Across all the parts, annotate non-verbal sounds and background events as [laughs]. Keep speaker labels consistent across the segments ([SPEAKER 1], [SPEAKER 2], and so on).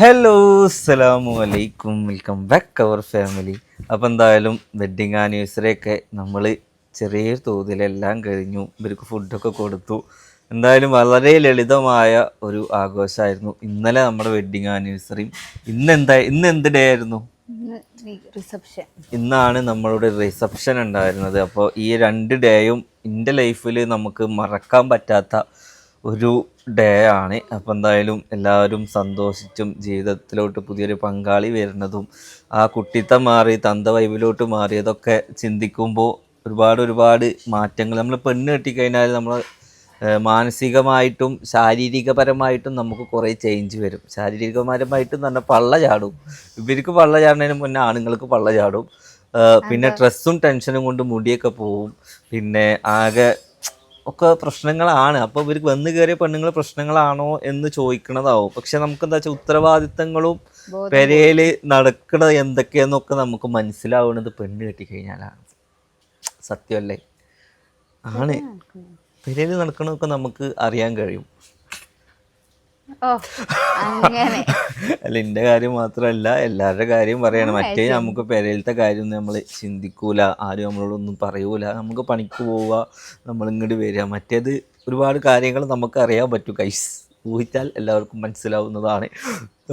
[SPEAKER 1] Hello അസ്സലാമു അലൈക്കും. Welcome back അവർ family അപ്പോൾ എന്തായാലും വെഡ്ഡിങ് ആനിവേഴ്സറി ഒക്കെ നമ്മൾ ചെറിയ തോതിലെല്ലാം കഴിഞ്ഞു. ഇവർക്ക് ഫുഡൊക്കെ കൊടുത്തു. എന്തായാലും വളരെ ലളിതമായ ഒരു ആഘോഷമായിരുന്നു. ഇന്നലെ നമ്മുടെ വെഡ്ഡിങ് ആനിവേഴ്സറിയും ഇന്ന് എന്താ ഇന്ന് എന്ത് ഡേ ആയിരുന്നു?
[SPEAKER 2] റിസപ്ഷൻ
[SPEAKER 1] ഇന്നാണ് നമ്മളുടെ റിസപ്ഷൻ ഉണ്ടായിരുന്നത്. അപ്പോൾ ഈ രണ്ട് ഡേയും എന്റെ ലൈഫിൽ നമുക്ക് മറക്കാൻ പറ്റാത്ത ഒരു ഡേ ആണ്. അപ്പോൾ എന്തായാലും എല്ലാവരും സന്തോഷിച്ചും ജീവിതത്തിലോട്ട് പുതിയൊരു പങ്കാളി വരുന്നതും ആ കുട്ടിത്തം മാറി തന്ത വൈബിലോട്ട് മാറിയതൊക്കെ ചിന്തിക്കുമ്പോൾ ഒരുപാട് ഒരുപാട് മാറ്റങ്ങൾ നമ്മൾ പെണ്ണ് കെട്ടിക്കഴിഞ്ഞാൽ നമ്മൾ മാനസികമായിട്ടും ശാരീരികപരമായിട്ടും നമുക്ക് കുറേ ചേഞ്ച് വരും. ശാരീരികപരമായിട്ടും തന്നെ പള്ള ചാടും. ഇവർക്ക് പള്ള ചാടുന്നതിന് മുന്നേ ആണുങ്ങൾക്ക് പള്ള ചാടും. പിന്നെ സ്ട്രെസ്സും ടെൻഷനും കൊണ്ട് മുടിയൊക്കെ പോവും. പിന്നെ ആകെ ഒക്കെ പ്രശ്നങ്ങളാണ്. അപ്പോൾ ഇവർക്ക് വന്നു കയറിയ പെണ്ണുങ്ങൾ പ്രശ്നങ്ങളാണോ എന്ന് ചോദിക്കണതാവും. പക്ഷെ നമുക്ക് എന്താ വെച്ചാൽ ഉത്തരവാദിത്തങ്ങളും പെരയിൽ നടക്കണത് എന്തൊക്കെയെന്നൊക്കെ നമുക്ക് മനസ്സിലാവുന്നത് പെണ്ണ് കെട്ടിക്കഴിഞ്ഞാലാണ്. സത്യമല്ലേ? ആണ്. പെരയിൽ നടക്കണതൊക്കെ നമുക്ക് അറിയാൻ കഴിയും. അല്ല എന്റെ കാര്യം മാത്രമല്ല എല്ലാവരുടെ കാര്യം പറയണം. മറ്റേ നമുക്ക് പെരയിലത്തെ കാര്യം നമ്മൾ ചിന്തിക്കൂല ആരും നമ്മളോടൊന്നും പറയൂല. നമുക്ക് പണിക്ക് പോവുക നമ്മൾ ഇങ്ങോട്ട് വരിക. മറ്റേത് ഒരുപാട് കാര്യങ്ങൾ നമുക്ക് അറിയാൻ പറ്റും കൈസ് ഊഹിച്ചാൽ എല്ലാവർക്കും മനസ്സിലാവുന്നതാണ്.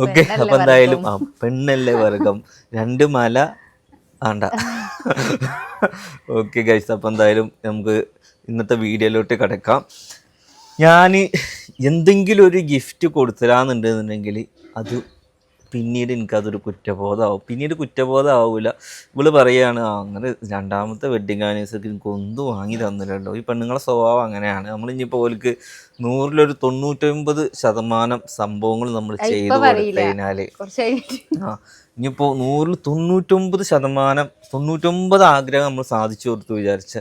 [SPEAKER 1] ഓക്കെ അപ്പൊ എന്തായാലും ആ പെണ്ണല്ലേ വർഗം? രണ്ട് മല ആണ്ട. [laughs] ഓക്കെ ഗൈസ് അപ്പൊ എന്തായാലും നമുക്ക് ഇന്നത്തെ വീഡിയോയിലോട്ട് കിടക്കാം. ഞാൻ എന്തെങ്കിലും ഒരു ഗിഫ്റ്റ് കൊടുത്തരാന്നുണ്ടെന്നുണ്ടെങ്കിൽ അത് പിന്നീട് എനിക്കതൊരു കുറ്റബോധമാവും. പിന്നീട് കുറ്റബോധമാവില്ല ഇവൾ പറയുകയാണ് "ആ, അങ്ങനെ രണ്ടാമത്തെ വെഡ്ഡിങ് ആനിവേഴ്സറിക്ക് എനിക്ക് ഒന്നും വാങ്ങി തന്നില്ലല്ലോ. ഈ പെണ്ണുങ്ങളെ സ്വഭാവം അങ്ങനെയാണ്. നമ്മൾ ഇനിയിപ്പോൾ ഓർക്ക് നൂറിലൊരു തൊണ്ണൂറ്റൊമ്പത് ശതമാനം സംഭവങ്ങൾ നമ്മൾ ചെയ്തു കഴിഞ്ഞാൽ ആ ഇനിയിപ്പോൾ നൂറിൽ തൊണ്ണൂറ്റൊമ്പത് ശതമാനം തൊണ്ണൂറ്റൊമ്പത് ആഗ്രഹം നമ്മൾ സാധിച്ചു കൊടുത്തു വിചാരിച്ച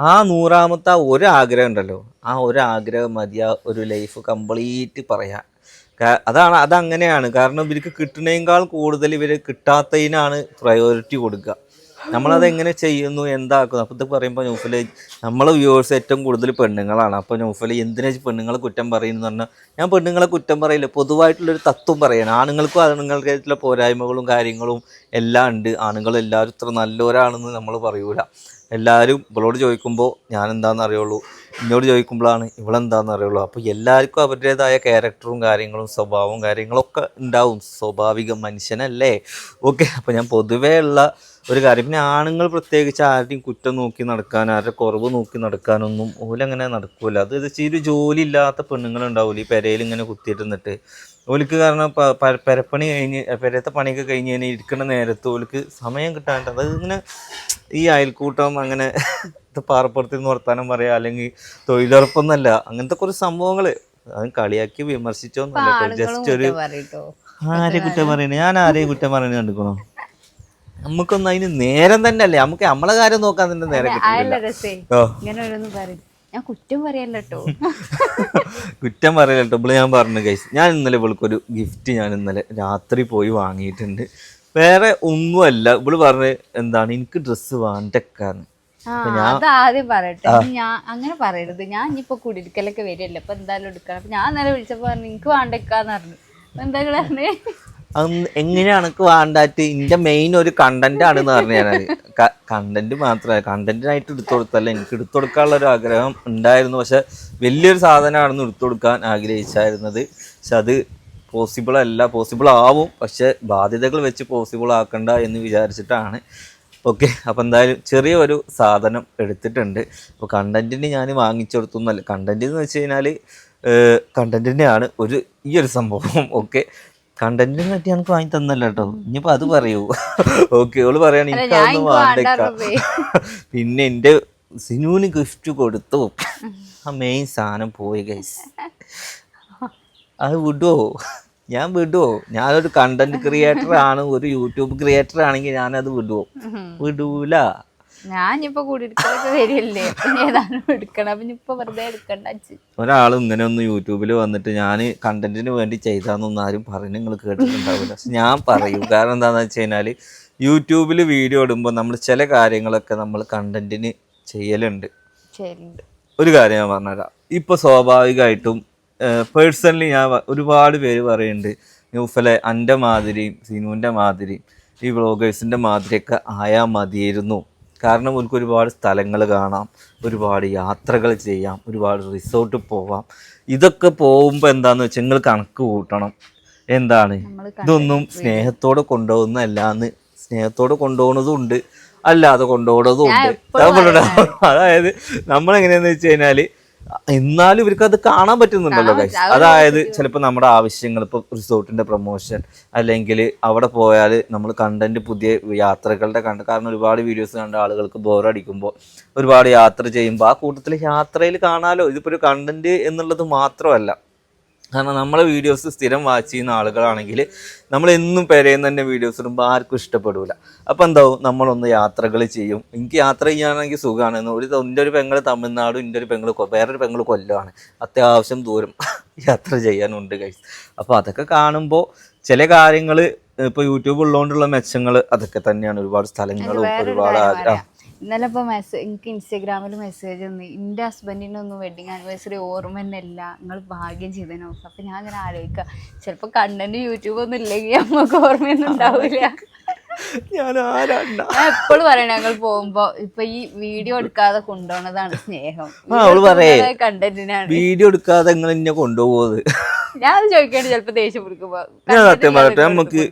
[SPEAKER 1] ആ നൂറാമത്തെ ആ ഒരു ആഗ്രഹം ഉണ്ടല്ലോ. ആ ഒരു ആഗ്രഹം മതി ആ ഒരു ലൈഫ് കംപ്ലീറ്റ് പറയാൻ. കാ- അതാണ് അതങ്ങനെയാണ്. കാരണം ഇവർക്ക് കിട്ടുന്നതിനേക്കാൾ കൂടുതൽ ഇവർ കിട്ടാത്തതിനാണ് പ്രയോറിറ്റി കൊടുക്കുക. നമ്മളത് എങ്ങനെ ചെയ്യുന്നു എന്താക്കുന്നു? അപ്പോൾ ഇത് പറയുമ്പോൾ ന്യൂഫൽ നമ്മളെ വ്യൂവേഴ്സ് ഏറ്റവും കൂടുതൽ പെണ്ണുങ്ങളാണ്. അപ്പോൾ ന്യൂഫൽ എന്തിനാ പെണ്ണുങ്ങളെ കുറ്റം പറയുന്നു പറഞ്ഞാൽ ഞാൻ പെണ്ണുങ്ങളെ കുറ്റം പറയില്ല. പൊതുവായിട്ടുള്ളൊരു തത്വം പറയണം. ആണുങ്ങൾക്കും ആണുങ്ങൾക്കായിട്ടുള്ള പോരായ്മകളും കാര്യങ്ങളും എല്ലാം ഉണ്ട്. ആണുങ്ങൾ എല്ലാവരും ഇത്ര നല്ലവരാണെന്ന് നമ്മൾ പറയൂല. എല്ലാവരും ഇവളോട് ചോദിക്കുമ്പോൾ ഞാൻ എന്താണെന്ന് അറിയുള്ളൂ എന്നോട് ചോദിക്കുമ്പോഴാണ് ഇവളെന്താണെന്ന് അറിയുള്ളൂ? അപ്പോൾ എല്ലാവർക്കും അവരുടേതായ ക്യാരക്ടറും കാര്യങ്ങളും സ്വഭാവവും കാര്യങ്ങളൊക്കെ ഉണ്ടാവും. സ്വാഭാവിക മനുഷ്യനല്ലേ? ഓക്കെ അപ്പോൾ ഞാൻ പൊതുവേ ഉള്ള ഒരു കാര്യം. പിന്നെ ആണുങ്ങൾ പ്രത്യേകിച്ച് ആരുടെയും കുറ്റം നോക്കി നടക്കാൻ ആരുടെ കുറവ് നോക്കി നടക്കാനൊന്നും ഓലങ്ങനെ നടക്കൂല. അത് ചെയ്തു ജോലി ഇല്ലാത്ത പെണ്ണുങ്ങളുണ്ടാവില്ല ഈ പെരയിൽ ഇങ്ങനെ കുത്തിയിട്ട് ഓലിക്ക് കാരണം പരപ്പണി കഴിഞ്ഞ് പെരത്തെ പണിയൊക്കെ കഴിഞ്ഞ് കഴിഞ്ഞാൽ ഇരിക്കുന്ന നേരത്ത് ഓലിക്ക് സമയം കിട്ടാണ്ട് അതങ്ങനെ ഈ അയൽക്കൂട്ടം അങ്ങനെ ഇത് പാറപ്പുറത്ത് നിന്ന് വർത്താനം പറയാ അല്ലെങ്കിൽ തൊഴിലുറപ്പൊന്നല്ല അങ്ങനത്തെ കുറച്ച് സംഭവങ്ങൾ അത് കളിയാക്കി വിമർശിച്ചോന്നല്ല ജസ്റ്റ് ഒരു ആരെ കുറ്റം പറയണേ? ഞാൻ ആരെയും കുറ്റം പറയണ കണ്ടുക്കണോ? നമുക്കൊന്നും അതിന് നേരം തന്നെ അല്ലേ? നമുക്ക് നമ്മളെ കാര്യം നോക്കാൻ തന്നെ നേരം
[SPEAKER 2] ഞാൻ കുറ്റം പറയല്ലോ [laughs]
[SPEAKER 1] കുറ്റം പറയല്ലോ ഇവിടെ ഞാൻ പറഞ്ഞു കൈസ് ഞാൻ ഇന്നലെ ഇവൾക്കൊരു ഗിഫ്റ്റ് ഞാൻ ഇന്നലെ രാത്രി പോയി വാങ്ങിയിട്ടുണ്ട്. വേറെ ഒന്നുമല്ല. ഇവൾ പറഞ്ഞ് എന്താണ്? എനിക്ക് ഡ്രസ്സ് വേണ്ടക്കാന്ന്
[SPEAKER 2] ആദ്യം പറയട്ടെ. ഞാൻ അങ്ങനെ പറയരുത്. ഞാൻ ഇനിയിപ്പോ കുടിയിരിക്കലൊക്കെ വരില്ല അപ്പൊ എന്തായാലും എടുക്കണം. അപ്പൊ ഞാൻ നേരെ വിളിച്ചപ്പോ പറഞ്ഞു എനിക്ക് വേണ്ടക്കാന്ന് പറഞ്ഞു. എന്താ പറഞ്ഞേ?
[SPEAKER 1] എങ്ങനെയാണ് എനിക്ക് വേണ്ടാറ്റ് എന്റെ മെയിൻ ഒരു കണ്ടന്റ് ആണെന്ന് പറഞ്ഞു ഞാനത് കണ്ടന്റ് മാത്രമല്ല. കണ്ടന്റിനായിട്ട് എടുത്തു കൊടുത്തല്ല എനിക്ക് എടുത്തു കൊടുക്കാനുള്ള ഒരു ആഗ്രഹം ഉണ്ടായിരുന്നു. പക്ഷെ വലിയൊരു സാധനമാണെന്ന് എടുത്തു കൊടുക്കാൻ ആഗ്രഹിച്ചായിരുന്നത്. പക്ഷെ അത് പോസിബിൾ അല്ല. പോസിബിൾ ആവും. പക്ഷെ ബാധ്യതകൾ വെച്ച് പോസിബിൾ ആക്കണ്ട എന്ന് വിചാരിച്ചിട്ടാണ് ഓക്കെ അപ്പോൾ എന്തായാലും ചെറിയൊരു സാധനം എടുത്തിട്ടുണ്ട്. അപ്പോൾ കണ്ടന്റിന് ഞാൻ വാങ്ങിച്ചെടുത്തു എന്നല്ല. കണ്ടന്റ് എന്ന് വെച്ച് കഴിഞ്ഞാൽ കണ്ടന്റിന്റെയാണ് ഒരു ഈ ഒരു സംഭവം. ഓക്കെ കണ്ടന്റിനെ പറ്റി എനിക്ക് വാങ്ങി തന്നല്ല കേട്ടോ. ഇനിയിപ്പോൾ അത് പറയൂ. ഓക്കെ ഓൾ പറയാണ് പിന്നെ എന്റെ സിനുവിന് ഗിഫ്റ്റ് കൊടുത്തു. ആ മെയിൻ സാധനം പോയി ഗൈസ് അത് വിടുവോ? ഞാൻ വിടുവോ? ഞാനൊരു കണ്ടന്റ് ക്രിയേറ്റർ ആണ് ഒരു യൂട്യൂബ് ക്രിയേറ്റർ ആണെങ്കിൽ ഞാനത് വിടുവോ? വിടൂല.
[SPEAKER 2] ഞാൻ ഇനിയിപ്പോ കുടിയിരിക്കലൊക്കെ എടുക്കണം? അപ്പൊ വെറുതെ എടുക്കണ്ട.
[SPEAKER 1] ഒരാളും ഇങ്ങനെ ഒന്ന് യൂട്യൂബിൽ വന്നിട്ട് ഞാൻ കണ്ടന്റിന് വേണ്ടി ചെയ്താന്നൊന്നും ആരും പറഞ്ഞു നിങ്ങൾ കേട്ടിട്ടുണ്ടാവില്ല. ഞാൻ പറയും. കാരണം എന്താണെന്ന് വെച്ച് കഴിഞ്ഞാൽ യൂട്യൂബിൽ വീഡിയോ ഇടുമ്പോൾ നമ്മൾ ചില കാര്യങ്ങളൊക്കെ നമ്മൾ കണ്ടന്റിന് ചെയ്യലുണ്ട്. ഒരു കാര്യം ഞാൻ പറഞ്ഞുതരാം. ഇപ്പൊ സ്വാഭാവികമായിട്ടും പേഴ്സണലി ഞാൻ ഒരുപാട് പേര് പറയുന്നുണ്ട് ന്യൂഫലെ എന്റെ മാതിരിയും സിനുവിന്റെ മാതിരിയും ഈ വ്ളോഗേഴ്സിന്റെ മാതിരിയൊക്കെ ആയാൽ മതിയായിരുന്നു. കാരണം അവർക്ക് ഒരുപാട് സ്ഥലങ്ങൾ കാണാം ഒരുപാട് യാത്രകൾ ചെയ്യാം ഒരുപാട് റിസോർട്ട് പോവാം. ഇതൊക്കെ പോകുമ്പോൾ എന്താണെന്ന് വെച്ചാൽ നിങ്ങൾ കണക്ക് കൂട്ടണം. എന്താണ്? ഇതൊന്നും സ്നേഹത്തോടെ കൊണ്ടുപോകുന്നതല്ലാന്ന് സ്നേഹത്തോടെ കൊണ്ടുപോകുന്നതും ഉണ്ട് അല്ലാതെ കൊണ്ടുപോകുന്നതും ഉണ്ട് അതായത് നമ്മളെങ്ങനെയാന്ന് വെച്ച് കഴിഞ്ഞാൽ എന്നാലും ഇവർക്ക് അത് കാണാൻ പറ്റുന്നുണ്ടല്ലോ ഗൈസ് അതായത് ചിലപ്പോൾ നമ്മുടെ ആവശ്യങ്ങൾ ഇപ്പോൾ റിസോർട്ടിന്റെ പ്രൊമോഷൻ അല്ലെങ്കിൽ അവിടെ പോയാൽ നമ്മൾ കണ്ടന്റ് പുതിയ യാത്രകളുടെ കണ്ട കാരണം ഒരുപാട് വീഡിയോസ് കണ്ട ആളുകൾക്ക് ബോറടിക്കുമ്പോൾ ഒരുപാട് യാത്ര ചെയ്യുമ്പോൾ ആ കൂട്ടത്തിൽ യാത്രയിൽ കാണാലോ? ഇതിപ്പോ ഒരു കണ്ടന്റ് എന്നുള്ളത് മാത്രമല്ല. കാരണം നമ്മളെ വീഡിയോസ് സ്ഥിരം വാച്ച് ചെയ്യുന്ന ആളുകളാണെങ്കിൽ നമ്മൾ എന്നും പെരയുന്ന തന്നെ വീഡിയോസ് ഇടുമ്പോൾ ആർക്കും ഇഷ്ടപ്പെടില്ല അപ്പോൾ എന്താവും? നമ്മളൊന്ന് യാത്രകൾ ചെയ്യും. എനിക്ക് യാത്ര ചെയ്യാനാണെങ്കിൽ സുഖമാണ് ഒരു എന്റെ ഒരു പെങ്ങൾ തമിഴ്നാടും എന്റെ ഒരു പെങ്ങൾ വേറൊരു പെങ്ങൾ കൊല്ലമാണ്. അത്യാവശ്യം ദൂരം [laughs] യാത്ര ചെയ്യാനുണ്ട് ഗൈസ് അപ്പോൾ അതൊക്കെ കാണുമ്പോൾ ചില കാര്യങ്ങൾ ഇപ്പോൾ യൂട്യൂബ് ഉള്ളതുകൊണ്ടുള്ള മെച്ചങ്ങൾ അതൊക്കെ തന്നെയാണ്. ഒരുപാട് സ്ഥലങ്ങളും ഒരുപാട് ആഗ്രഹം.
[SPEAKER 2] ഇന്നലെ ഇപ്പൊ മെസ്സേജ് എനിക്ക് ഇൻസ്റ്റാഗ്രാമിൽ മെസ്സേജ് വന്നു എന്റെ ഹസ്ബൻഡിന്റെ ഒന്നും വെഡിങ് ആനിവേഴ്സറി ഓർമ്മ തന്നെ ഇല്ല നിങ്ങൾ ഭാഗ്യം ചെയ്തനോ അപ്പൊ ഞാൻ അങ്ങനെ ആലോചിക്കുക ചിലപ്പോ കണ്ടന്റ് യൂട്യൂബ് ഒന്നും ഇല്ലെങ്കിൽ നമുക്ക് ഓർമ്മയൊന്നും ഉണ്ടാവില്ല
[SPEAKER 1] ഞാൻ
[SPEAKER 2] എപ്പോഴും പറയണ ഞങ്ങൾ പോകുമ്പോ ഇപ്പൊ ഈ വീഡിയോ എടുക്കാതെ കൊണ്ടുപോണതാണ് സ്നേഹം. കണ്ടന്റിനാണ്
[SPEAKER 1] വീഡിയോ എടുക്കാതെ നിങ്ങൾ എന്നെ കൊണ്ടുപോകുന്നത്
[SPEAKER 2] ഞാൻ ചോദിക്കേണ്ടി ചിലപ്പോ ദേഷ്യം പിടിക്കുമ്പോ
[SPEAKER 1] ഞാൻ സത്യം പറയട്ടെ നമുക്ക്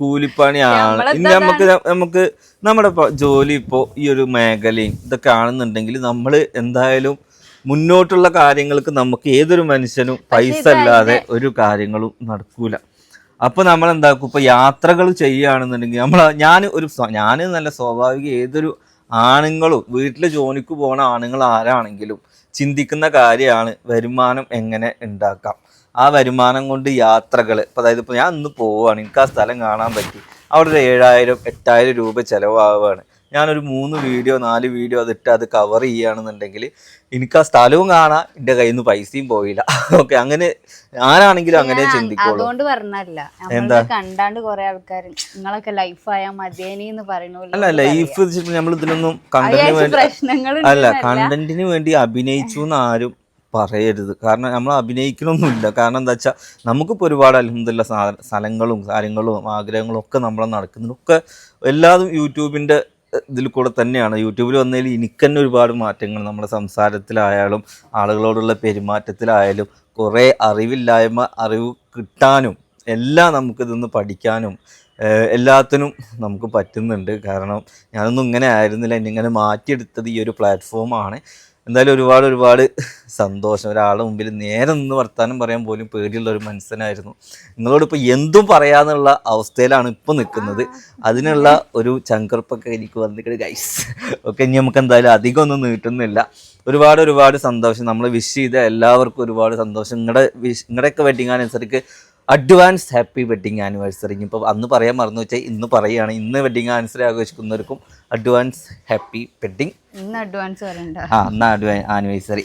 [SPEAKER 1] കൂലിപ്പണിയാണ് ഇനി നമുക്ക് നമുക്ക് നമ്മുടെ ജോലി ഇപ്പോ ഈ ഒരു മേഖലയും ഇതൊക്കെ ആണെന്നുണ്ടെങ്കിൽ നമ്മൾ എന്തായാലും മുന്നോട്ടുള്ള കാര്യങ്ങൾക്ക് നമുക്ക് ഏതൊരു മനുഷ്യനും പൈസ അല്ലാതെ ഒരു കാര്യങ്ങളും നടക്കൂല. അപ്പൊ നമ്മൾ എന്താക്കും ഇപ്പൊ യാത്രകൾ ചെയ്യുകയാണെന്നുണ്ടെങ്കിൽ നമ്മൾ ഞാൻ ഒരു ഞാൻ നല്ല സ്വാഭാവിക ഏതൊരു ആണുങ്ങളും വീട്ടിലെ ജോലിക്ക് പോകുന്ന ആണുങ്ങൾ ആരാണെങ്കിലും ചിന്തിക്കുന്ന കാര്യമാണ് വരുമാനം എങ്ങനെ ഉണ്ടാക്കാം. ആ വരുമാനം കൊണ്ട് യാത്രകൾ ഇപ്പം അതായത് ഇപ്പോൾ ഞാൻ ഇന്ന് പോവുകയാണ് എനിക്ക് ആ സ്ഥലം കാണാൻ പറ്റി. അവിടെ ഒരു ഏഴായിരം എട്ടായിരം രൂപ ചിലവാകുകയാണ് ഞാനൊരു മൂന്ന് വീഡിയോ നാല് വീഡിയോ അതിട്ട് അത് കവർ ചെയ്യുകയാണെന്നുണ്ടെങ്കിൽ എനിക്ക് ആ സ്ഥലവും കാണാം. എന്റെ കയ്യിൽ നിന്ന് പൈസയും പോയില്ല. ഓക്കെ അങ്ങനെ ഞാനാണെങ്കിലും അങ്ങനെ ചിന്തിക്കുള്ളൂ
[SPEAKER 2] അതുകൊണ്ട് പറഞ്ഞല്ല നമ്മൾ കണ്ടാണ്ട് കൊറേ ആൾക്കാർ നിങ്ങളൊക്കെ ലൈഫ് ആയാൽ മതിയേനി എന്ന് പറയുന്ന
[SPEAKER 1] അല്ല ലൈഫ് നമ്മൾ ഇതിലൊന്നും കണ്ടന്റിന് വേണ്ടി അല്ല കണ്ടന്റിന് വേണ്ടി അഭിനയിച്ചു എന്ന് ആരും പറയരുത്. കാരണം നമ്മൾ അഭിനയിക്കണമൊന്നുമില്ല കാരണം എന്താ വെച്ചാൽ നമുക്കിപ്പോൾ ഒരുപാട് അലഹമില്ല സ്ഥലങ്ങളും കാര്യങ്ങളും ആഗ്രഹങ്ങളും ഒക്കെ നമ്മൾ നടക്കുന്നുണ്ട്. ഒക്കെ എല്ലാതും യൂട്യൂബിന്റെ ഇതിൽ കൂടെ തന്നെയാണ്. യൂട്യൂബിൽ വന്നതിൽ എനിക്ക് തന്നെ ഒരുപാട് മാറ്റങ്ങൾ നമ്മുടെ സംസാരത്തിലായാലും ആളുകളോടുള്ള പെരുമാറ്റത്തിലായാലും കുറേ അറിവില്ലായ്മ അറിവ് കിട്ടാനും എല്ലാം നമുക്കിതൊന്ന് പഠിക്കാനും എല്ലാത്തിനും നമുക്ക് പറ്റുന്നുണ്ട്. കാരണം ഞാനൊന്നും ഇങ്ങനെ ആയിരുന്നില്ല. എന്നെ ഇങ്ങനെ മാറ്റിയെടുത്തത് ഈ ഒരു പ്ലാറ്റ്ഫോമാണ്. എന്തായാലും ഒരുപാട് ഒരുപാട് സന്തോഷം. ഒരാളുടെ മുമ്പിൽ നേരെ നിന്ന് വർത്താനം പറയാൻ പോലും പേടിയുള്ള ഒരു മനുഷ്യനായിരുന്നു. നിങ്ങളോട് ഇപ്പോൾ എന്തും പറയാന്നുള്ള അവസ്ഥയിലാണ് ഇപ്പോൾ നിൽക്കുന്നത്. അതിനുള്ള ഒരു ചങ്കർപ്പൊക്കെ എനിക്ക് വന്നിട്ട് ഗൈസ് ഓക്കെ ഇനി നമുക്ക് എന്തായാലും അധികം ഒന്നും നീട്ടുന്നില്ല. ഒരുപാട് ഒരുപാട് സന്തോഷം. നമ്മൾ വിഷ് ചെയ്ത എല്ലാവർക്കും ഒരുപാട് സന്തോഷം. നിങ്ങളുടെ വിഷ് നിങ്ങളുടെയൊക്കെ വെഡിങ് ആനിവേഴ്സറിക്ക് അഡ്വാൻസ് ഹാപ്പി വെഡിങ് ആനിവേഴ്സറി. ഇപ്പോൾ അന്ന് പറയാൻ മറന്നു വെച്ചാൽ ഇന്ന് പറയുകയാണ് ഇന്ന് വെഡിങ് ആനിവേഴ്സറി ആഘോഷിക്കുന്നവർക്കും അഡ്വാൻസ് ഹാപ്പി വെഡിങ്.
[SPEAKER 2] ഇന്ന് അഡ്വാൻസ് പറയണ്ട
[SPEAKER 1] ആ എന്നാ അഡ്വാൻ ആനിവേഴ്സറി.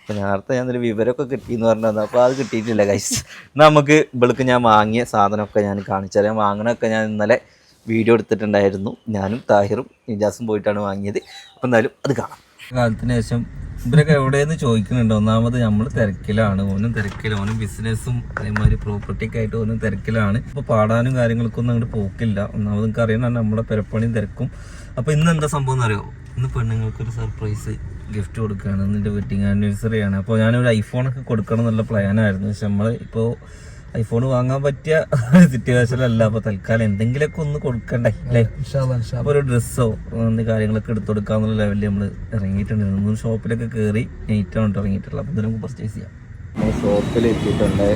[SPEAKER 1] അപ്പോൾ നേരത്തെ ഞാൻ ഒരു വിവരമൊക്കെ കിട്ടിയെന്ന് പറഞ്ഞാൽ അപ്പോൾ അത് കിട്ടിയിട്ടില്ല ഗൈസ് എന്നാൽ നമുക്ക് ഇവൾക്ക് ഞാൻ വാങ്ങിയ സാധനമൊക്കെ ഞാൻ കാണിച്ചു തരാം. വാങ്ങണമൊക്കെ ഞാൻ ഇന്നലെ വീഡിയോ എടുത്തിട്ടുണ്ടായിരുന്നു. ഞാനും താഹിറും ഇജാസും പോയിട്ടാണ് വാങ്ങിയത്. അപ്പോൾ എന്തായാലും അത് കാണാം. കാലത്തിന് ശേഷം ഇവരൊക്കെ എവിടെയെന്ന് ചോദിക്കുന്നുണ്ട്. ഒന്നാമത് നമ്മൾ തിരക്കിലാണ്. ഓനും തിരക്കില്ല ഓനും ബിസിനസ്സും അതേമാതിരി പ്രോപ്പർട്ടിയൊക്കെ ആയിട്ട് ഓനും തിരക്കിലാണ്. ഇപ്പൊ പാടാനും കാര്യങ്ങൾക്കൊന്നും അങ്ങോട്ട് പോക്കില്ല. ഒന്നാമത് നിങ്ങൾക്ക് അറിയണം നമ്മുടെ പെരപ്പണിയും തിരക്കും. അപ്പോൾ ഇന്ന് എന്താ സംഭവം എന്നറിയോ ഇന്ന് പെണ്ണുങ്ങൾക്കൊരു സർപ്രൈസ് ഗിഫ്റ്റ് കൊടുക്കുകയാണ് ഇന്നിന്റെ വെഡിങ് ആനിവേഴ്സറി ആണ്. അപ്പോൾ ഞാനൊരു ഐഫോണൊക്കെ കൊടുക്കണം എന്നുള്ള പ്ലാനായിരുന്നു പക്ഷെ നമ്മൾ ഇപ്പോൾ ഐഫോൺ വാങ്ങാൻ പറ്റിയ സിറ്റുവേഷൻ അല്ല. അപ്പൊ തൽക്കാലം എന്തെങ്കിലുമൊക്കെ ഒന്ന് കൊടുക്കണ്ടേ അല്ലേ? അപ്പൊ ഒരു ഡ്രസ്സോ എന്ത് കാര്യങ്ങളൊക്കെ എടുത്തു കൊടുക്കാന്നുള്ള ലെവലിൽ നമ്മൾ ഇറങ്ങിയിട്ടുണ്ട്. നമ്മൾ ഷോപ്പിലൊക്കെ കയറി നൈറ്റാണ് ഇറങ്ങിയിട്ടുള്ളത്. അപ്പൊ നമുക്ക് പർച്ചേസ് ചെയ്യാം. നമ്മൾ ഷോപ്പിൽ എത്തിയിട്ടുണ്ട്.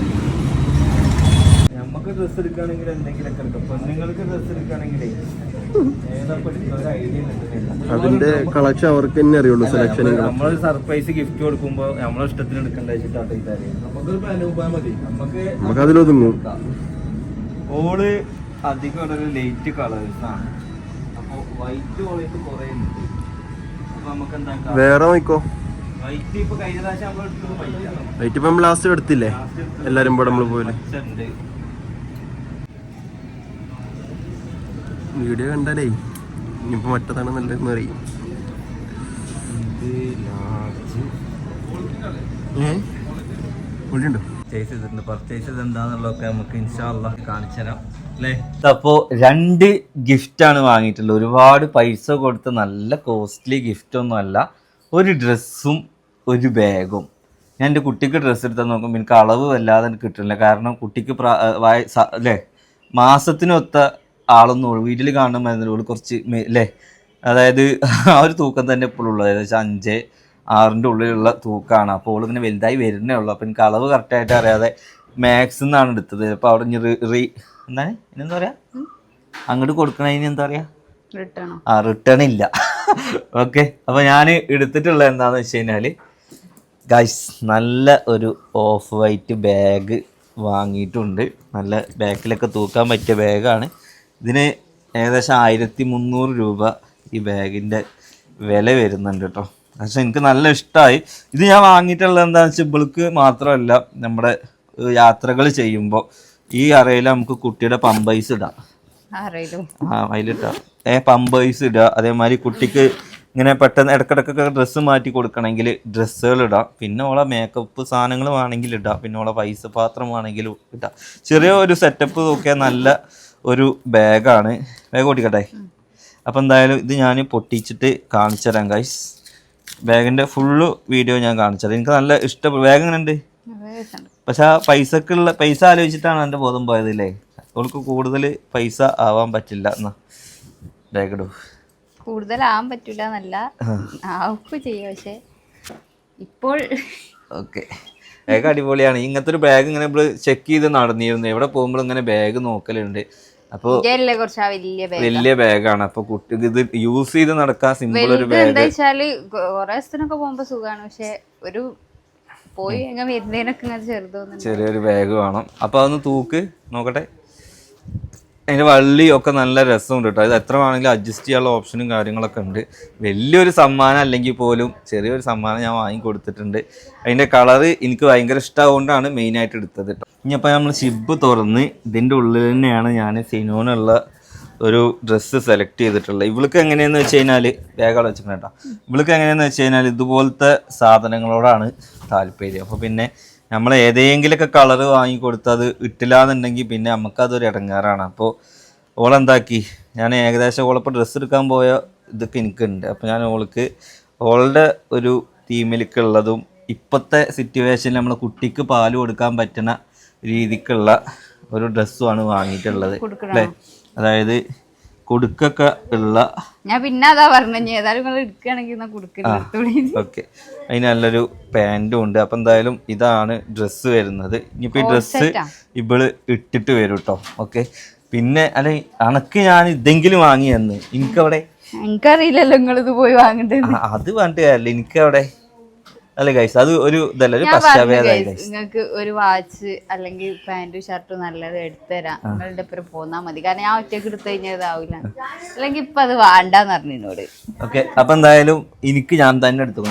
[SPEAKER 1] നമുക്ക് ഡ്രസ്സ് എടുക്കുകയാണെങ്കിൽ എന്തെങ്കിലുമൊക്കെ എടുക്കും പെണ്ണുങ്ങൾക്ക് ഡ്രസ്സ് എടുക്കുകയാണെങ്കിലേ
[SPEAKER 3] അതിന്റെ കളക്ഷൻ അവർക്ക് തന്നെ അറിയുള്ളൂ സെലക്ഷൻ
[SPEAKER 1] നമ്മൾ സർപ്രൈസ് ഗിഫ്റ്റ് കൊടുക്കുമ്പോ നമ്മളെ ഇഷ്ടത്തിന് എടുക്കണ്ട നമുക്ക്
[SPEAKER 3] അതിലൊതുങ്ങും.
[SPEAKER 1] ഓൾ അധികം ഒരു ലൈറ്റ് കളേഴ്സ് ആണ്. അപ്പോൾ വൈറ്റ് ഓളേക്ക് കുറേ ഉണ്ട്. അപ്പൊ നമുക്ക് എന്താ
[SPEAKER 3] വേറെ നോക്കോ
[SPEAKER 1] വൈറ്റ് ഇപ്പൊ കഴിഞ്ഞ പ്രാവശ്യം നമ്മൾ
[SPEAKER 3] വൈറ്റ് ഇപ്പം നമ്മൾ ലാസ്റ്റ് എടുത്തില്ലേ? എല്ലാരും കൂടെ നമ്മൾ പോലെ
[SPEAKER 1] പച്ച ഉണ്ട്.
[SPEAKER 3] വീഡിയോ കണ്ടാലേ ഇനിയിപ്പോ മറ്റതാണ് നല്ലതെന്ന് പറയും
[SPEAKER 1] അപ്പോ രണ്ട്
[SPEAKER 3] ഗിഫ്റ്റ് ഉള്ളിണ്ടോ
[SPEAKER 1] പർച്ചേസ് ചെയ്തിട്ടുണ്ട് പർച്ചേസ് ചെയ്ത് എന്താന്നുള്ളതൊക്കെ നമുക്ക് ഇൻഷാല്ല കാണിച്ചു തരാം. അല്ലേ? അപ്പോൾ രണ്ട് ഗിഫ്റ്റാണ് വാങ്ങിയിട്ടുള്ളത്. ഒരുപാട് പൈസ കൊടുത്ത് നല്ല കോസ്റ്റ്ലി ഗിഫ്റ്റ് ഒന്നും അല്ല ഒരു ഡ്രസ്സും ഒരു ബാഗും ഞാൻ എന്റെ കുട്ടിക്ക് ഡ്രസ്സ് എടുത്താൽ നോക്കുമ്പോൾ എനിക്ക് അളവ് വല്ലാതെ കിട്ടില്ല കിട്ടുന്നില്ല. കാരണം കുട്ടിക്ക് പ്രാ അല്ലേ? മാസത്തിനൊത്ത ആളൊന്നും വീട്ടിൽ കാണുന്ന മരുന്നുകൾ കുറച്ച് അല്ലേ അതായത് ആ ഒരു തൂക്കം തന്നെ ഇപ്പോഴും ഉള്ളത്. ഏകദേശം അഞ്ച് ആറിന്റെ ഉള്ളിലുള്ള തൂക്കമാണ് അപ്പോൾ അവൾ ഇങ്ങനെ വലുതായി വരുന്നേ ഉള്ളൂ. അപ്പോൾ എനിക്ക് അളവ് കറക്റ്റായിട്ട് അറിയാതെ മാക്സ് നിന്നാണ് എടുത്തത്. അപ്പോൾ അവിടെ ഇനി റി- എന്താണ്? ഇനെന്താ പറയുക അങ്ങോട്ട് കൊടുക്കണതിന് എന്താ പറയുക ആ റിട്ടേൺ ഇല്ല. [laughs] ഓക്കെ അപ്പോൾ ഞാൻ എടുത്തിട്ടുള്ളത് എന്താണെന്ന് വെച്ച് കഴിഞ്ഞാൽ ഗൈസ് നല്ല ഒരു ഓഫ് വൈറ്റ് ബാഗ് വാങ്ങിയിട്ടുണ്ട്. നല്ല ബാക്കിലൊക്കെ തൂക്കാൻ പറ്റിയ ബാഗാണ് ഇതിന് ഏകദേശം ആയിരത്തി മുന്നൂറ് രൂപ ഈ ബാഗിന്റെ വില വരുന്നുണ്ട് കേട്ടോ. പക്ഷെ എനിക്ക് നല്ല ഇഷ്ടമായി. ഇത് ഞാൻ വാങ്ങിയിട്ടുള്ളത് എന്താണെന്ന് വെച്ചാൽ ഇവൾക്ക് മാത്രമല്ല നമ്മുടെ യാത്രകൾ ചെയ്യുമ്പോൾ ഈ അറയിൽ നമുക്ക് കുട്ടിയുടെ പമ്പൈസ് ഇടാം. ആ അതിലിട്ടാ. ഏ പമ്പൈസ് ഇടുക അതേമാതിരി കുട്ടിക്ക് ഇങ്ങനെ പെട്ടെന്ന് ഇടക്കിടക്കൊക്കെ ഡ്രസ്സ് മാറ്റി കൊടുക്കണമെങ്കിൽ ഡ്രസ്സുകൾ ഇടാം. പിന്നെ ഓളെ മേക്കപ്പ് സാധനങ്ങൾ വേണമെങ്കിൽ ഇടാം. പിന്നെ ഓളെ പൈസ പാത്രം വേണമെങ്കിൽ ഇടാം. ചെറിയ ഒരു സെറ്റപ്പ് നോക്കിയാൽ നല്ല ഒരു ബാഗാണ്. ബാഗ് പൊട്ടിക്കട്ടെ. അപ്പോൾ എന്തായാലും ഇത് ഞാൻ പൊട്ടിച്ചിട്ട് കാണിച്ചു തരാം ഗൈസ് ബാഗിന്റെ ഫുള്ള് വീഡിയോ ഞാൻ കാണിച്ചു തരാം എനിക്ക് നല്ല ഇഷ്ടപ്പെട്ടു ബാഗ് എങ്ങനെ ഉണ്ട് പക്ഷെ ആ പൈസക്കുള്ള പൈസ ആലോചിച്ചിട്ടാണ് എന്റെ ബോധം പോയത് അല്ലേ അവൾക്ക് കൂടുതൽ പൈസ ആവാൻ പറ്റില്ല എന്നാ ബാഗ് ഇടൂ.
[SPEAKER 2] കൂടുതലാവാൻ പറ്റില്ല എന്നല്ല. ആവുക ചെയ്യാം പക്ഷെ ഇപ്പോൾ
[SPEAKER 1] ഓക്കെ. ബാഗ് അടിപൊളിയാണ്. ഇങ്ങനത്തെ ഒരു ബാഗ് ഇങ്ങനെ നമ്മൾ ചെക്ക് ചെയ്ത് നടന്നിരുന്നു. എവിടെ പോകുമ്പോൾ ഇങ്ങനെ ബാഗ് നോക്കലുണ്ട്.
[SPEAKER 2] കുറച്ച് വലിയ ബാഗ്
[SPEAKER 1] ബാഗാണ് അപ്പൊ കുട്ടി ഇത് യൂസ് ചെയ്ത് നടക്കാൻ സിമ്പിൾ ഒരു
[SPEAKER 2] വലുത് എന്താ
[SPEAKER 1] ബാഗ്
[SPEAKER 2] വെച്ചാൽ കൊറേ ദിവസത്തിനൊക്കെ പോകുമ്പോ സുഖാണ്. പക്ഷെ ഒരു പോയി വരുന്നതിനൊക്കെ ചെറുതോന്നുന്നു
[SPEAKER 1] ചെറിയൊരു ബാഗ് വേണം. അപ്പൊ അതൊന്ന് തൂക്ക്. നോക്കട്ടെ. അതിന്റെ വള്ളി ഒക്കെ നല്ല രസമുണ്ട് കേട്ടോ അത് എത്ര വേണമെങ്കിലും അഡ്ജസ്റ്റ് ചെയ്യാനുള്ള ഓപ്ഷനും കാര്യങ്ങളൊക്കെ ഉണ്ട്. വലിയൊരു സമ്മാനം അല്ലെങ്കിൽ പോലും ചെറിയൊരു സമ്മാനം ഞാൻ വാങ്ങി കൊടുത്തിട്ടുണ്ട്. അതിന്റെ കളറ് എനിക്ക് ഭയങ്കര മെയിൻ മെയിനായിട്ട് എടുത്തത് കേട്ടോ ഇനിയപ്പോൾ നമ്മൾ ഷിബ് തുറന്ന് ഇതിന്റെ ഉള്ളിൽ തന്നെയാണ് ഞാൻ സിനോനുള്ള ഒരു ഡ്രസ്സ് സെലക്ട് ചെയ്തിട്ടുള്ളത്. ഇവൾക്ക് എങ്ങനെയാന്ന് വെച്ച് കഴിഞ്ഞാൽ വേഗം വെച്ചിട്ടുണ്ട് കേട്ടോ ഇവൾക്ക് എങ്ങനെയാന്ന് വെച്ച് കഴിഞ്ഞാൽ ഇതുപോലത്തെ സാധനങ്ങളോടാണ് താല്പര്യം. അപ്പോൾ പിന്നെ നമ്മൾ ഏതെങ്കിലുമൊക്കെ കളർ വാങ്ങിക്കൊടുത്ത് അത് ഇട്ടില്ലാന്നുണ്ടെങ്കിൽ പിന്നെ നമുക്കതൊരു ഇടങ്ങാറാണ്. അപ്പോൾ ഓളെന്താക്കി? ഞാൻ ഏകദേശം ഓളിപ്പോൾ ഡ്രസ്സ് എടുക്കാൻ പോയ ഇതൊക്കെ എനിക്കുണ്ട്. അപ്പോൾ ഞാൻ ഓൾക്ക് ഓളുടെ ഒരു തീമിലേക്കുള്ളതും ഇപ്പോഴത്തെ സിറ്റുവേഷനിൽ നമ്മൾ കുട്ടിക്ക് പാൽ കൊടുക്കാൻ പറ്റുന്ന രീതിക്കുള്ള ഒരു ഡ്രസ്സുമാണ് വാങ്ങിയിട്ടുള്ളത്. അല്ലേ? അതായത് കൊടുക്കൊക്കെ ഉള്ള
[SPEAKER 2] ഞാൻ പിന്നെ അതാ പറഞ്ഞു ഏതായാലും നിങ്ങൾ എടുക്കുകയാണെങ്കിൽ എന്നാ കൊടുക്കരുത്
[SPEAKER 1] ഓക്കെ. അതിന് നല്ലൊരു പാന്റും ഉണ്ട്. അപ്പം എന്തായാലും ഇതാണ് ഡ്രസ്സ് വരുന്നത്. ഇനിയിപ്പോൾ ഈ ഡ്രസ്സ് ഇവൾ ഇട്ടിട്ട് വരും കേട്ടോ ഓക്കെ. പിന്നെ അല്ലെ അണക്ക് ഞാൻ ഇതെങ്കിലും വാങ്ങിയെന്ന്. എനിക്കവിടെ
[SPEAKER 2] എനിക്കറിയില്ലല്ലോ നിങ്ങൾ ഇത് പോയി വാങ്ങിട്ട്
[SPEAKER 1] ആ, അത് പറഞ്ഞിട്ട് കാര്യമില്ല എനിക്കവിടെ അല്ല ഗൈസ് അത് ഒരു ഇതല്ല ഒരു
[SPEAKER 2] പറഞ്ഞു നിങ്ങൾക്ക് ഒരു വാച്ച് അല്ലെങ്കിൽ പാന്റും ഷർട്ടും നല്ലത് എടുത്തുതരാം. നിങ്ങളുടെ ഇപ്പം പോന്നാ മതി. കാരണം ഞാൻ ഒറ്റയ്ക്ക് എടുത്തു കഴിഞ്ഞാൽ ഇതാവില്ല അല്ലെങ്കിൽ ഇപ്പൊ അത് വേണ്ടെന്ന് പറഞ്ഞു എന്നോട്.
[SPEAKER 1] ഓക്കെ അപ്പൊ എന്തായാലും എനിക്ക് ഞാൻ തന്നെ എടുത്തു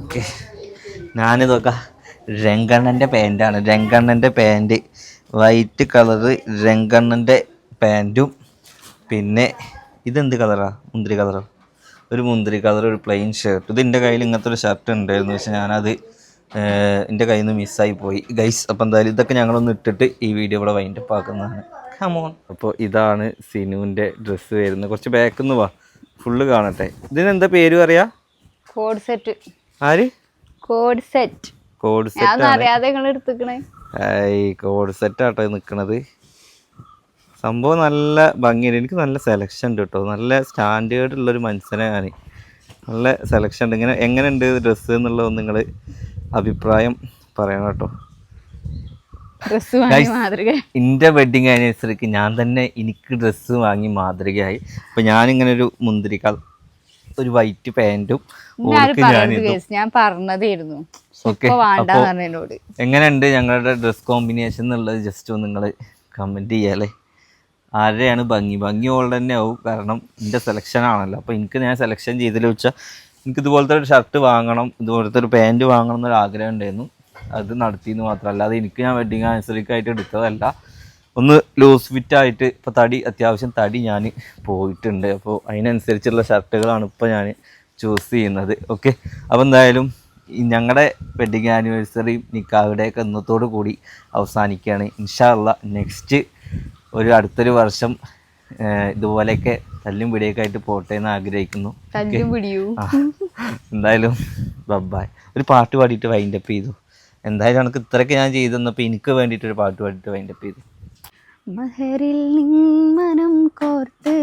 [SPEAKER 1] ഓക്കെ ഞാനിതൊക്കെ രംഗണ്ണന്റെ പാന്റാണ് രംഗണ്ണന്റെ പാന്റ് വൈറ്റ് കളറ് രംഗണ്ണന്റെ പാന്റും പിന്നെ ഇതെന്ത് കളറാ മുന്തിരി കളറോ ഒരു മുന്തിരി കളർ ഒരു പ്ലെയിൻ ഷർട്ട് ഇത് എന്റെ കയ്യിൽ ഇങ്ങനത്തെ ഒരു ഷർട്ട് ഉണ്ടായിരുന്നു പക്ഷേ ഞാനത് എന്റെ കയ്യിൽ നിന്ന് മിസ്സായി പോയി. ഗൈസ് അപ്പോൾ എന്തായാലും ഇതൊക്കെ ഞങ്ങളൊന്ന് ഇട്ടിട്ട് ഈ വീഡിയോ ഇവിടെ വൈൻഡപ്പ് ആക്കുന്നതാണ്. ഹമോൺ അപ്പോൾ ഇതാണ് സിനുവിന്റെ ഡ്രസ്സ് വരുന്നത്. കുറച്ച് ബാക്കിൽ നിന്ന് വാ. ഫുള്ള് കാണട്ടെ. ഇതിന് എന്താ പേര് പറയാ?
[SPEAKER 2] കോഡ് സെറ്റ്
[SPEAKER 1] ആര്?
[SPEAKER 2] കോഡ് സെറ്റ്
[SPEAKER 1] കോഡ് സെറ്റ്
[SPEAKER 2] അറിയാതെ നിങ്ങൾ എടുത്തുക്കണേ.
[SPEAKER 1] ഈ കോഡ് സെറ്റ് ആട്ടോ നിൽക്കണത് സംഭവം നല്ല ഭംഗിയുണ്ട്. എനിക്ക് നല്ല സെലക്ഷൻ ഉണ്ട് കേട്ടോ നല്ല സ്റ്റാൻഡേർഡ് ഉള്ളൊരു മനുഷ്യനെ ഞാൻ നല്ല സെലക്ഷൻ ഉണ്ട്. ഇങ്ങനെ എങ്ങനെയുണ്ട് ഡ്രസ്സ് എന്നുള്ളത് നിങ്ങൾ അഭിപ്രായം പറയണം കേട്ടോ എന്റെ വെഡിങ് ആനിവേഴ്സറിക്ക് ഞാൻ തന്നെ എനിക്ക് ഡ്രസ്സ് വാങ്ങി മാതൃകയായി. അപ്പോൾ ഞാനിങ്ങനെ ഒരു മുന്തിരിക്ക ഒരു വൈറ്റ് പാന്റും
[SPEAKER 2] ഞാൻ പറഞ്ഞതായിരുന്നു.
[SPEAKER 1] എങ്ങനെയുണ്ട് ഞങ്ങളുടെ ഡ്രസ് കോമ്പിനേഷൻ എന്നുള്ളത് ജസ്റ്റ് ഒന്ന് നിങ്ങൾ കമന്റ് ചെയ്യാല്ലേ ആരെയാണ് ഭംഗി? ഭംഗി ഓൾ തന്നെ ആവും. കാരണം എന്റെ സെലക്ഷൻ ആണല്ലോ. അപ്പോൾ എനിക്ക് ഞാൻ സെലക്ഷൻ ചെയ്തതിൽ വെച്ചാൽ എനിക്ക് ഇതുപോലത്തെ ഒരു ഷർട്ട് വാങ്ങണം ഇതുപോലത്തെ ഒരു പാന്റ് വാങ്ങണം എന്നൊരു ആഗ്രഹം ഉണ്ടായിരുന്നു. അത് നടത്തിയെന്ന് മാത്രമല്ല അല്ലാതെ എനിക്ക് ഞാൻ വെഡിങ് ആയിട്ട് എടുത്തതല്ല. ഒന്ന് ലൂസ് ഫിറ്റായിട്ട് ഇപ്പോൾ തടി അത്യാവശ്യം തടി ഞാൻ പോയിട്ടുണ്ട്. അപ്പോൾ അതിനനുസരിച്ചുള്ള ഷർട്ടുകളാണ് ഇപ്പോൾ ഞാൻ ചൂസ് ചെയ്യുന്നത്. ഓക്കെ അപ്പോൾ എന്തായാലും ഞങ്ങളുടെ വെഡിങ് ആനിവേഴ്സറി നിക്കാവിടെയൊക്കെ ഇന്നത്തോടു കൂടി അവസാനിക്കുകയാണ്. ഇൻഷാല്ല നെക്സ്റ്റ് ഒരു അടുത്തൊരു വർഷം ഇതുപോലെയൊക്കെ തല്ലും പിടിയൊക്കെ ആയിട്ട് പോട്ടെ എന്ന് ആഗ്രഹിക്കുന്നു. എന്തായാലും ബബ്ബായ്. ഒരു പാട്ട് പാടിയിട്ട് വൈൻഡപ്പ് ചെയ്തു. എന്തായാലും എനിക്ക് ഇത്രയൊക്കെ ഞാൻ ചെയ്തു തന്നപ്പോൾ എനിക്ക് വേണ്ടിയിട്ട് ഒരു പാട്ട് പാടിയിട്ട് വൈൻഡപ്പ് ചെയ്തു.
[SPEAKER 2] നിന്മനം കോർത്ത്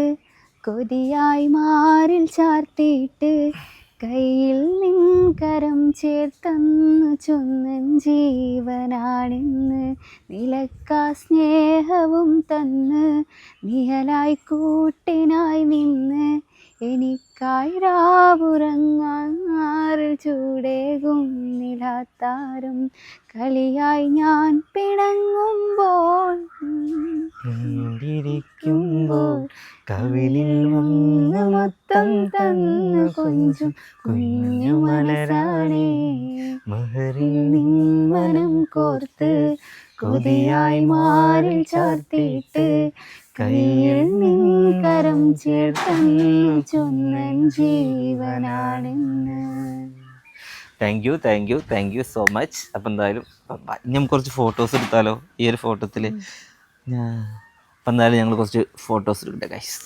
[SPEAKER 2] കൊതിയായി മാറിൽ ചാർത്തിയിട്ട് കയ്യിൽ നിൻ കരം ചേർത്തന്നു ചൊന്നൻ ജീവനാണെന്ന് നിലക്കാ സ്നേഹവും തന്ന് നിഴലായി കൂട്ടിനായി നിന്ന് എനിക്കായി രാവുറങ്ങാറിൽ ചൂടേകും നിലാത്താരും കളിയായി ഞാൻ പിണങ്ങുമ്പോൾ.
[SPEAKER 1] ഇരിക്കുമ്പോൾ കവിളിൽ വന്ന് മൊത്തം തന്നു കൊഞ്ചും കുഞ്ഞു മലരാണേ. മഹറിൽ നിന്മനം കോർത്ത് കൊതിയായി മാറിൽ ചാർത്തിയിട്ട് കയ്യിൽ നിൻകരം ചേർത്തന്നു ചൊന്നൻ ജീവനാണെന്ന്. Thank you thank you thank you so much അപ്പം എന്തായാലും ഞാൻ കുറച്ച് ഫോട്ടോസ് എടുത്താലോ? ഈ ഒരു ഫോട്ടോത്തിൽ അപ്പം എന്തായാലും ഞങ്ങൾ കുറച്ച് ഫോട്ടോസ് എടുക്കട്ടെ ഗൈസ്